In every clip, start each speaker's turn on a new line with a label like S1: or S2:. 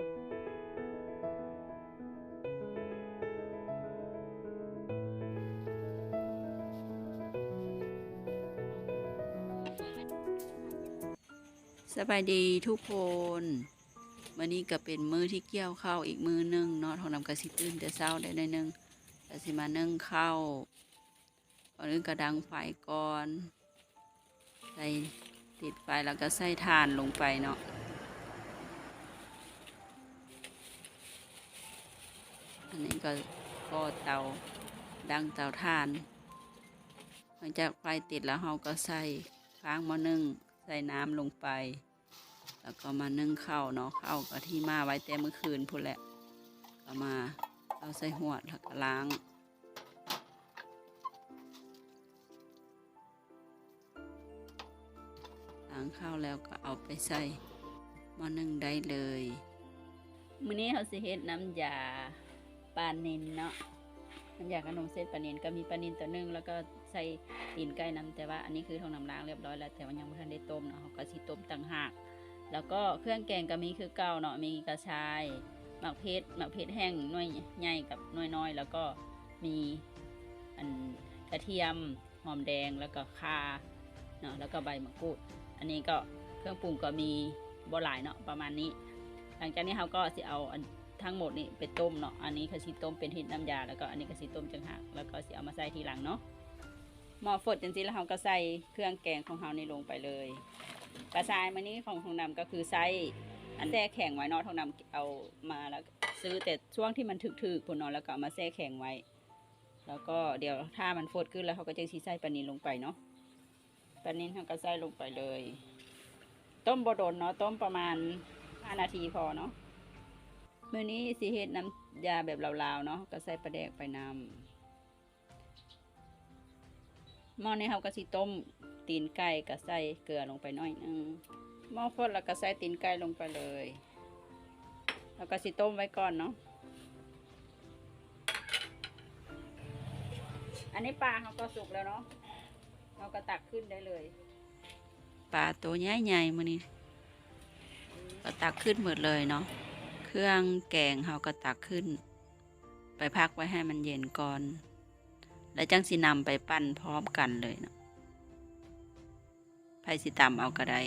S1: สบายดีทุกคนวันนี้ก็เป็นมือที่เกี่ยวข้าวอีกมือนึงเนาะทองนำกระสิตื่นแต่เช้าได้หน่อยหนึงแต่สิมานึ่งข้าวก่อนอื่นก็ดังไฟก่อน ใส่ติดไฟแล้วก็ใส่ถ่านลงไปเนาะ อันนี้ก็ก็เตาดังเตาถ่าน หลังจากไฟติดแล้วเราก็ใส่ค้างม้อนึ่งใส่น้ำลงไป แล้วก็มานึ่งข้าวเนาะข้าวก็ที่มาไว้แต่เมื่อคืนพูดแหละก็มาเอาใส่หัวแล้วก็ล้างล้างข้าวแล้วก็เอาไปใส่หม้อนึ่งได้เลย มื้อนี้เราสิเฮ็ดน้ำยา ปลาเนินเนาะน้ำยาขนมเส้นปลาเนินก็มีปลาเนินตัวนึงแล้วก็ใส่ตีนไก่น้ำแต่ว่าอันนี้คือทองน้ำล้างเรียบร้อยแล้วแต่ว่ายังไม่ทันได้ต้มเนาะเขาก็สิต้มต่างหาก แล้วก็เครื่องแกงก็มีคือเก่าเนาะมีกระชายหมักเพชรหมักเพชรแห้งน้อยใหญ่กับน้อยน้อยๆแล้วก็มีอันกระเทียมหอมแดงแล้วก็ข่าเนาะแล้วก็ใบมะกรูด อันนี้ก็เครื่องปรุงก็มีบ่หลายเนาะประมาณนี้ หลังจากนี้เขาก็สิเอาอัน ทั้งหมดนี่ไปต้มเนาะ อันนี้คือสิต้มเป็นเห็ดน้ำยา แล้วก็อันนี้ก็สิต้มจังหัก แล้วก็สิเอามาใส่ทีหลังเนาะ หม้อฟดจังซี่แล้วเขาก็ใส่เครื่องแกงของเขาในลงไปเลย กระชายมานี้ของทองดำก็คือไส้อันแช่แข็งไว้เนาะทองดำเอามาแล้วซื้อแต่ช่วงที่มันถึกๆพุ่นเนาะแล้วก็เอามาแช่แข็งไว้ แล้วก็เดี๋ยวถ้ามันฟดขึ้นแล้วเขาก็จะซีใส่ปลานิลลงไปเนาะ ปลานิลเขาก็ใส่ลงไปเลย ต้มบดนเนาะต้มประมาณ5นาทีพอเนาะ เมื้อนี้สิเฮ็ดน้ำยาแบบลาวๆเนาะก็ใส่ปลาแดกไปนำหม้อนี้เขาก็สิต้มตีนไก่ก็ใส่เกลือลงไปน่อยนึงหม้อฟดแล้วก็ใส่ตีนไก่ลงไปเลยแล้วก็สิต้มไว้ก่อนเนาะอันนี้ปลาเขาก็สุกแล้วเนาะเราก็ตักขึ้นได้เลยปลาตัวใหญ่ๆมือนี้ก็ตักขึ้นหมดเลยเนาะ เครื่องแกงเขาก็ตักขึ้น ไปพักไว้ให้มันเย็นก่อน แล้วจังสินำไปปั้นพร้อมกันเลยเนาะไผ่สิตำเอาก็ได้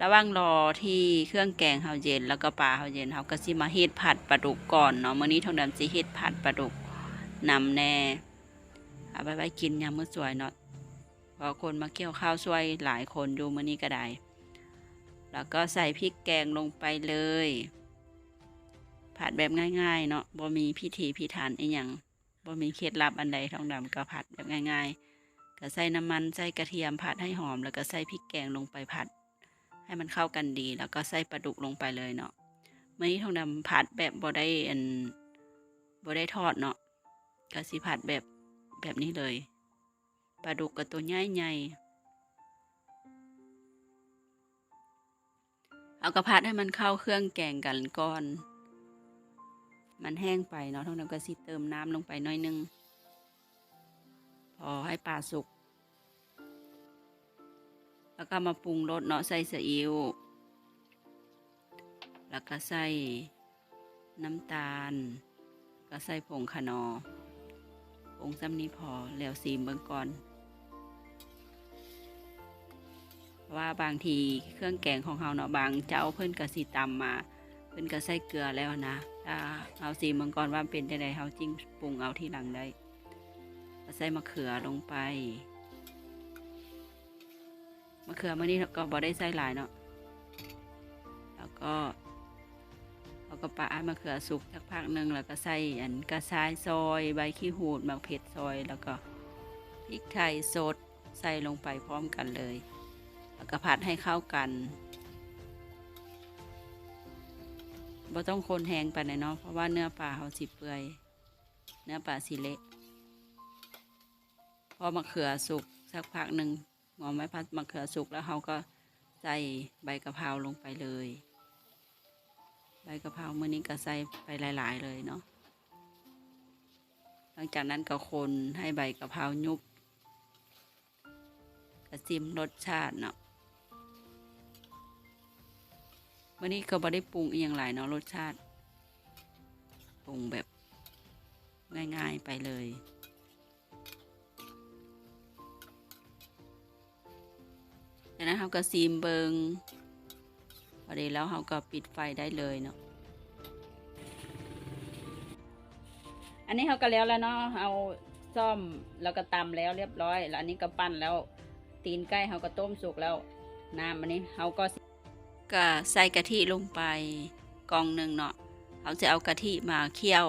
S1: ระว่างรอที่เครื่องแกงเฮาเย็น แล้วก็ปลาเฮาเย็นเฮาก็สิมาเฮ็ดผัดปลาดุกก่อนเนาะมื้อนี้ทองดำสิเฮ็ดผัดปลาดุกนำแน่เอาไปไว้กินยามมื้อสวยเนาะเพอคนมาเกี่ยวข้าวสวยหลายคนอยู่มื้อนี้ก็ได้ แล้วก็ใส่พริกแกงลงไปเลย ผัดแบบง่าย ๆ เนาะบ่มีพิธีพิธันอีหยังบ่มีเคล็ดลับอันใดทองดำก็ผัดแบบง่าย ๆ ก็ใส่น้ำมันใส่กระเทียมผัดให้หอม แล้วก็ใส่พริกแกงลงไปผัด ให้มันเข้ากันดี แล้วก็ใส่ปลาดุกลงไปเลยเนาะเมื่อนี้ทองดำผัดแบบบ่ได้อันบ่ได้ทอดเนาะก็สิผัดแบบแบบนี้เลยปลาดุกกับตัวใหญ่ใเอากระพัดให้มันเข้าเครื่องแกงกันก่อน มันแห้งไปเนาะทองดำก็สิเติมน้ำลงไปน้อยนึง พอให้ปลาสุก แล้วก็มาปรุงรสเนาะใส่ซีอิ๊ว แล้วก็ใส่น้ำตาล ก็ใส่ผงขนอผงซ้ำนี้พอแล้วซีมเบิ่งก่อน ว่าบางทีเครื่องแกงของเราเนาะบางเจ้าเพิ่นก็สิตำมา เพิ่นก็ใส่เกลือแล้วนะถ้าเอาซีมเบิ่งก่อนว่าเป็นจังไดเฮาจริงปรุงเอาที่หลังได้ก็ใส่มะเขือลงไปมะเขือมื่อนี้ก็บอได้ใส่หลายเนาะแล้วก็เราก็ปะมะเขือสุกสักพักหนึ่งแล้วก็ใส่อันกระชายซอยใบขี้หูดมะเผ็ดซอยแล้วก็พริกไทยสดใส่ลงไปพร้อมกันเลย แล้วก็ผัดให้เข้ากันบ่ต้องคนแห้งไปไหนเนาะเพราะว่าเนื้อปลาเขาสิเปื่อย เนื้อปลาสิเละพอมะเขือสุกสักพักหนึ่งหอมไม้พัดมะเขือสุกแล้วเขาก็ใส่ใบกะเพราลงไปเลย ใบกะเพราเมื่อนี้ก็ใส่ไปหลาย ๆ เลยเนาะหลังจากนั้นก็คนให้ใบกะเพรายุบกระซิมรสชาติเนาะ วันนี้ก็บ่ได้ปรุงอีหยังหลายเนาะรสชาติปรุงแบบง่ายๆไปเลยจากนั้นเราก็ซีมเบิงพอดีแล้วเราก็ปิดไฟได้เลยเนาะอันนี้เขาก็แล้วแล้วเนาะเอาซ่อมแล้วก็ตำแล้วเรียบร้อย แล้วอันนี้ก็ปั้นแล้วตีนไก่เขาก็ต้มสุกแล้วน้ำอันนี้เขาก็ ก็ใส่กะทิลงไปกองหนึ่งเนาะเขาจะเอากะทิมาเคี่ยว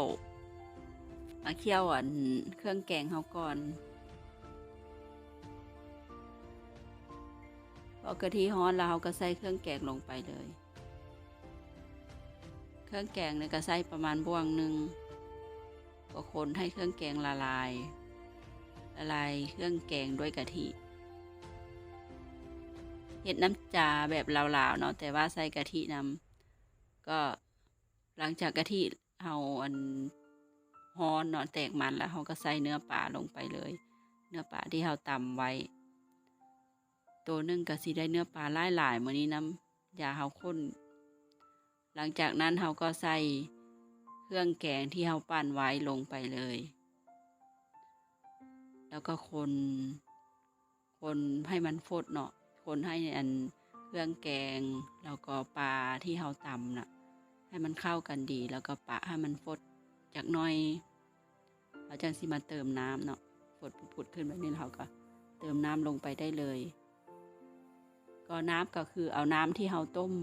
S1: มาเคี่ยวอันเครื่องแกงเขาก่อนพอกะทิฮ้อนแล้วเขาก็ใส่เครื่องแกงลงไปเลย เครื่องแกงเนี่ยก็ใส่ประมาณบ่วงหนึ่งก็คนให้เครื่องแกงละลาย ละลายเครื่องแกงด้วยกะทิ เห็ดน้ำจาแบบลาวๆเนาะแต่ว่าใส่กะทินำก็หลังจากกะทิเอาอันฮอนเนาะแตกมันแล้วเราก็ใส่เนื้อปลาลงไปเลย เนื้อปลาที่เราตำไว้ ตัวนึ่งก็สิได้เนื้อปลาหลายๆมื้อนี้น้ำยาเราข้น หลังจากนั้นเราก็ใส่เครื่องแกงที่เราปั้นไว้ลงไปเลย แล้วก็คน คนให้มันฟดเนาะ คนให้อันเครื่องแกง แล้วก็ปลาที่เราตำน่ะ ให้มันเข้ากันดี แล้วก็ปะให้มันฟดจากน้อยเราจังสิมาเติมน้ำเนาะฟดผุดๆขึ้นแบบนี้เราก็เติมน้ำลงไปได้เลย ก็น้ำก็คือเอาน้ำที่เราต้ม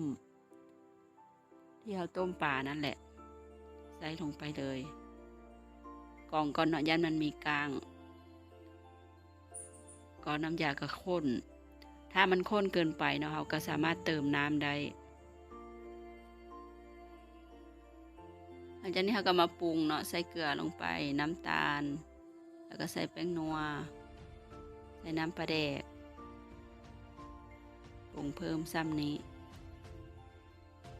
S1: ที่เราต้มปลานั่นแหละ ใส่ลงไปเลยกองก่อนเนาะยันมันมีกลางก่อนน้ำยาก็ข้น ถ้ามันข้นเกินไปเนาะเราก็สามารถเติมน้ำได้หลังจากนี้เราก็มาปรุงเนาะใส่เกลือลงไปน้ำตาล แล้วก็ใส่แป้งนัวใส่น้ำปลาแดกปรุงเพิ่มซ้ำนี้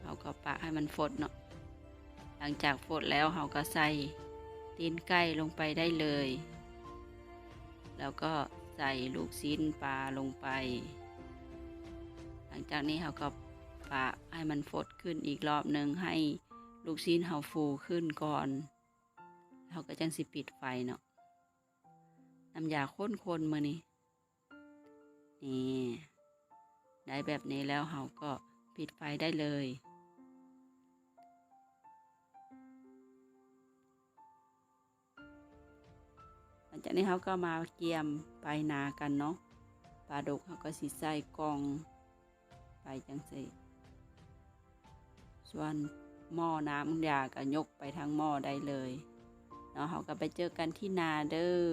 S1: เราก็ปะให้มันฟดเนาะหลังจากฟดแล้วเราก็ใส่ตีนไก่ลงไปได้เลย แล้วก็ใส่ลูกชิ้นปลาลงไป หลังจากนี้เราก็ปะให้มันฟดขึ้นอีกรอบหนึ่งให้ลูกชิ้นเราฟูขึ้นก่อนเราก็จังสิปิดไฟเนาะน้ำยาข้นๆมือนี้นี่ได้แบบนี้แล้วเราก็ปิดไฟได้เลย หลังจากนี้เขาก็มาเกียมไปนากันเนาะปลาดุกเขาก็สิใส่กล่อง จังสิส่วนหม้อน้ำยาก็ยกไปทางหม้อได้เลยเนาะเขาก็ไปเจอกันที่นาเด้อ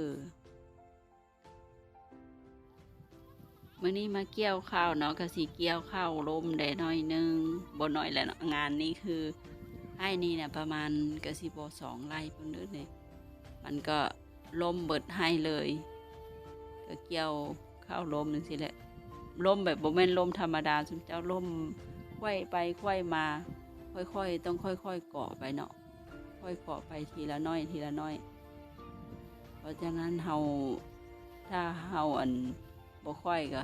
S1: มื่อนี้มาเกี่ยวข้าวเนาะก็สิเกี่ยวข้าวลมได้หน่อยหนึงบ่หน่อยแหละเนาะงานนี้คือให้นี่เนี่ยประมาณก็สิบ่สองไร่เพิ่นเด้อเนี่ยมันก็ลมเบิดให้เลย ก็เกี่ยวข้าวลมนึงสิแหละ ลมแบบบ่แม่นลมธรรมดาซุมเจ้าลมควยไปควยมา ค่อยๆ ต้องค่อยๆเกาะไปเนาะค่อยเกาะไปทีละน้อยทีละน้อย เพราะฉะนั้นเฮาถ้าเฮาอันบ่ค่อยก็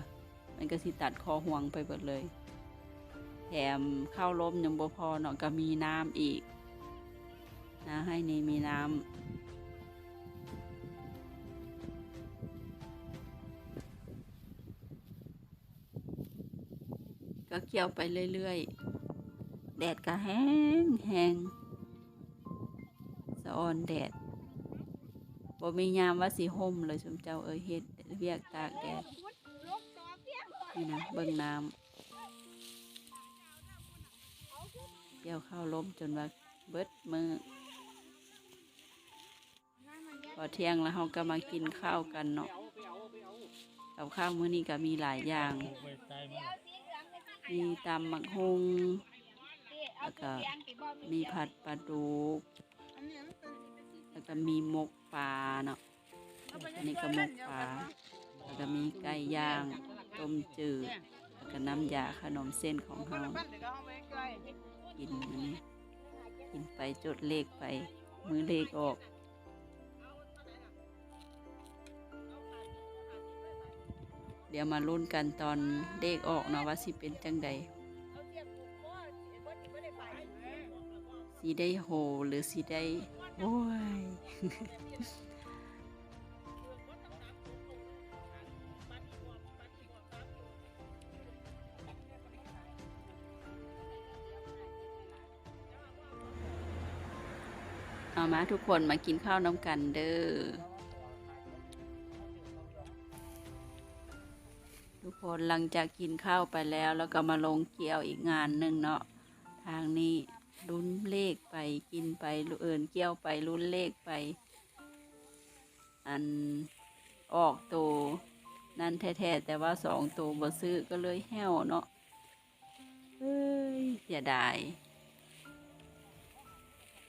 S1: มันก็สิตัดคอห่วงไปเบิดเลย แถมข้าวล้มยังบ่พอเนาะก็มีน้ำอีกนะให้นี่มีน้ำ ก็เคี่ยวไปเรื่อยๆ แดดก็แห้งแห้งสะออนแดดบ่มียามว่าสิห่มเลยสมเจ้าเอ้ยเฮ็ดเวียกตากแดดนี่นะเบิ่งน้ำเกี่ยวข้าวล้มจนว่าเบิดมือพอเที่ยงแล้วเราก็มากินข้าวกันเนาะกับข้าวมื้อนี้ก็มีหลายอย่าง มีตำหมักฮงแล้วก็มีผัดปลาดุกแล้วก็มีหมกปลาเนาะอันนี้ก็หมกปลาแล้วก็มีไก่ย่างต้มจืดแล้วก็น้ำยาขนมเส้นของเรากินนี้กินไปจดเลขไปมือเลขออก เดี๋ยวมาลุ้นกันตอนเลขออกเนาะว่าสิเป็นจังใดสีได้โหหรือสีได้โอ้ยเอามาทุกคนมากินข้าวน้ำกันเด้อ คนหลังจากกินข้าวไปแล้ว แล้วก็มาลงเกี่ยวอีกงานหนึ่งเนาะทางนี้ลุ้นเลขไปกินไปเอินเกี่ยวไปลุ้นเลขไป อันออกตัวนั่นแท้ๆแต่ว่าสองตัวบ่ซื้อก็เลยแห้วเนาะเฮ้ยเสียดาย